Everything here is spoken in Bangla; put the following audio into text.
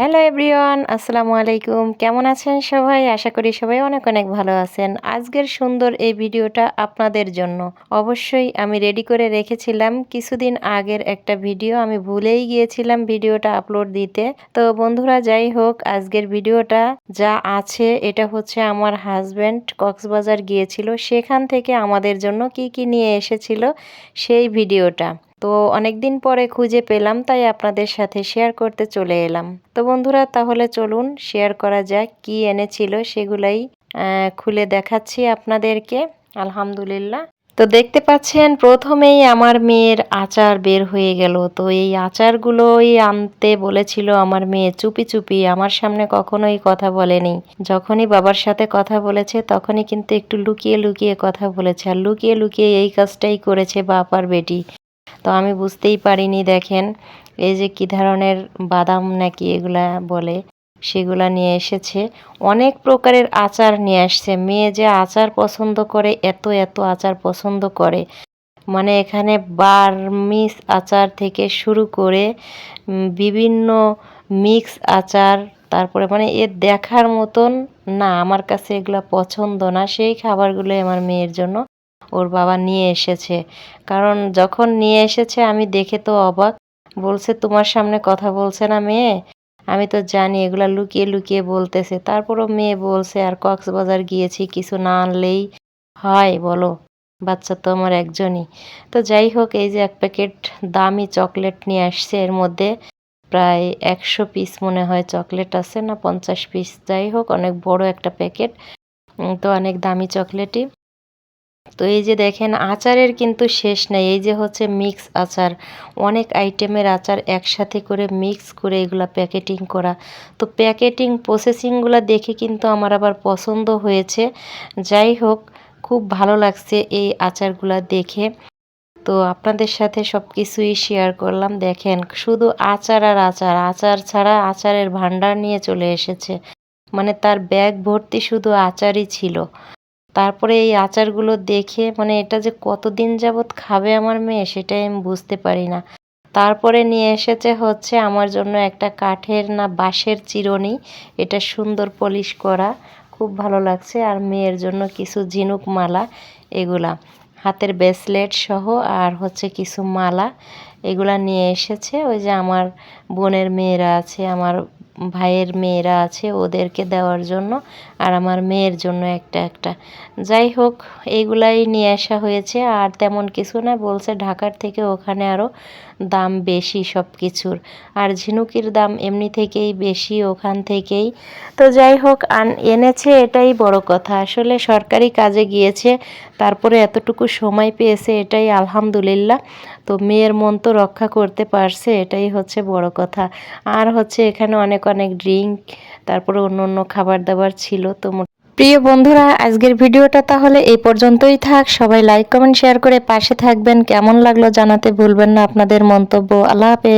হ্যালো এভরিওয়ান, আসসালামু আলাইকুম। কেমন আছেন সবাই? আশা করি সবাই অনেক অনেক ভালো আছেন। আজকের সুন্দর এই ভিডিওটা আপনাদের জন্য। অবশ্যই আমি রেডি করে রেখেছিলাম কিছুদিন আগের একটা ভিডিও। আমি ভুলেই গিয়েছিলাম ভিডিওটা আপলোড দিতে। তো বন্ধুরা, যাই হোক, আজকের ভিডিওটা যা আছে, এটা হচ্ছে আমার হাজব্যান্ড কক্সবাজার গিয়েছিল। সেখান থেকে আমাদের জন্য কি কি নিয়ে এসেছিল সেই ভিডিওটা। তো অনেকদিন পরে খুঁজে পেলাম, তাই আপনাদের সাথে শেয়ার করতে চলে এলাম। তো বন্ধুরা, তাহলে চলুন শেয়ার করা যাক কি এনেছিল, সেগুলাই খুলে দেখাচ্ছি আপনাদেরকে। আলহামদুলিল্লাহ। তো দেখতে পাচ্ছেন, প্রথমেই আমার মেয়ের আচার বের হয়ে গেল। তো এই আচারগুলোই আনতে বলেছিল আমার মেয়ে, চুপি চুপি, আমার সামনে কখনোই কথা বলেনি। যখনই বাবার সাথে কথা বলেছে, তখনই কিন্তু একটু লুকিয়ে লুকিয়ে কথা বলেছে। আর লুকিয়ে লুকিয়ে এই কাজটাই করেছে বাপ আর বেটি। তো আমি বুঝতেই পারিনি দেখেন, এই যে কি ধরনের বাদাম নাকি এগুলা বলে, সেগুলা নিয়ে এসেছে। অনেক প্রকারের আচার নিয়ে আসছে। মেয়ে যে আচার পছন্দ করে, এত এত আচার পছন্দ করে। মানে এখানে বার্মিস আচার থেকে শুরু করে বিভিন্ন মিক্স আচার, তারপরে মানে এ দেখার মতন না, আমার কাছে এগুলা পছন্দ না। সেই খাবারগুলো আমার মেয়ের জন্য ওর বাবা নিয়ে এসেছে। কারণ যখন নিয়ে এসেছে, আমি দেখে তো অবাক। বলছে, তোমার সামনে কথা বলছে না মেয়ে? আমি তো জানি, এগুলা লুকিয়ে লুকিয়ে বলতেছে। তারপরও মেয়ে বলছে, আর কক্সবাজার গিয়েছি, কিছু না আনলেই হয়, বলো। বাচ্চা তো আমার একজনই। তো যাই হোক, এই যে এক প্যাকেট দামি চকলেট নিয়ে আসছে, এর মধ্যে প্রায় একশো পিস মনে হয় চকলেট আছে, না পঞ্চাশ পিস, যাই হোক, অনেক বড় একটা প্যাকেট। তো অনেক দামি চকলেটই। তো এই যে দেখেন, আচারের কিন্তু শেষ নেই। এই যে হচ্ছে মিক্স আচার। অনেক আইটেমের আচার একসাথে করে মিক্স করে এগুলা প্যাকেটিং করা। তো প্যাকেটিং প্রসেসিংগুলো দেখে কিন্তু আমার আবার পছন্দ হয়েছে। যাই হোক, খুব ভালো লাগছে এই আচারগুলো দেখে। তো আপনাদের সাথে সব কিছুই শেয়ার করলাম। দেখেন, শুধু আচার আর আচার। আচার ছাড়া আচারের ভান্ডার নিয়ে চলে এসেছে। মানে তার ব্যাগ ভর্তি শুধু আচারই ছিল। তারপরে এই আচারগুলো দেখে মানে এটা যে কতদিন যাবৎ খাবে আমার মেয়ে সেটাই আমি বুঝতে পারি না। তারপরে নিয়ে এসেছে হচ্ছে আমার জন্য একটা কাঠের না বাঁশের চিরনি। এটা সুন্দর পলিশ করা, খুব ভালো লাগছে। আর মেয়ের জন্য কিছু ঝিনুক মালা, এগুলা। হাতের ব্রেসলেট সহ আর হচ্ছে কিছু মালা, এগুলা নিয়ে এসেছে। ওই যে আমার বোনের মেয়েরা আছে, আমার ভাইয়ের মেয়েরা আছে ওদেরকে দেওয়ার জন্য আর আমার মেয়ের জন্য একটা একটা। যাই হোক এইগুলাই নিয়ে আসা হয়েছে আর তেমন কিছু না, বলছে ঢাকার থেকে ওখানে আরও দাম বেশি সব কিছুর আর ঝিনুকির দাম এমনি থেকেই বেশি ওখান থেকেই। তো যাই হোক, আন এনেছে এটাই বড় কথা। আসলে সরকারি কাজে গিয়েছে, তারপরে এতটুকু সময় পেয়েছে এটাই আলহামদুলিল্লাহ। তো মেয়ের মন তো রক্ষা করতে পারছে, এটাই হচ্ছে বড় কথা। আর হচ্ছে এখানে অনেক অনেক ড্রিঙ্ক তারপরে অন্য অন্য খাবার দাবার ছিল তো প্রিয় বন্ধুরা, আজকের ভিডিওটা তাহলে এই পর্যন্তই থাক। সবাই লাইক কমেন্ট শেয়ার করে পাশে থাকবেন। কেমন লাগল জানাতে ভুলবেন না আপনাদের মন্তব্য। আল্লাহ হাফেজ।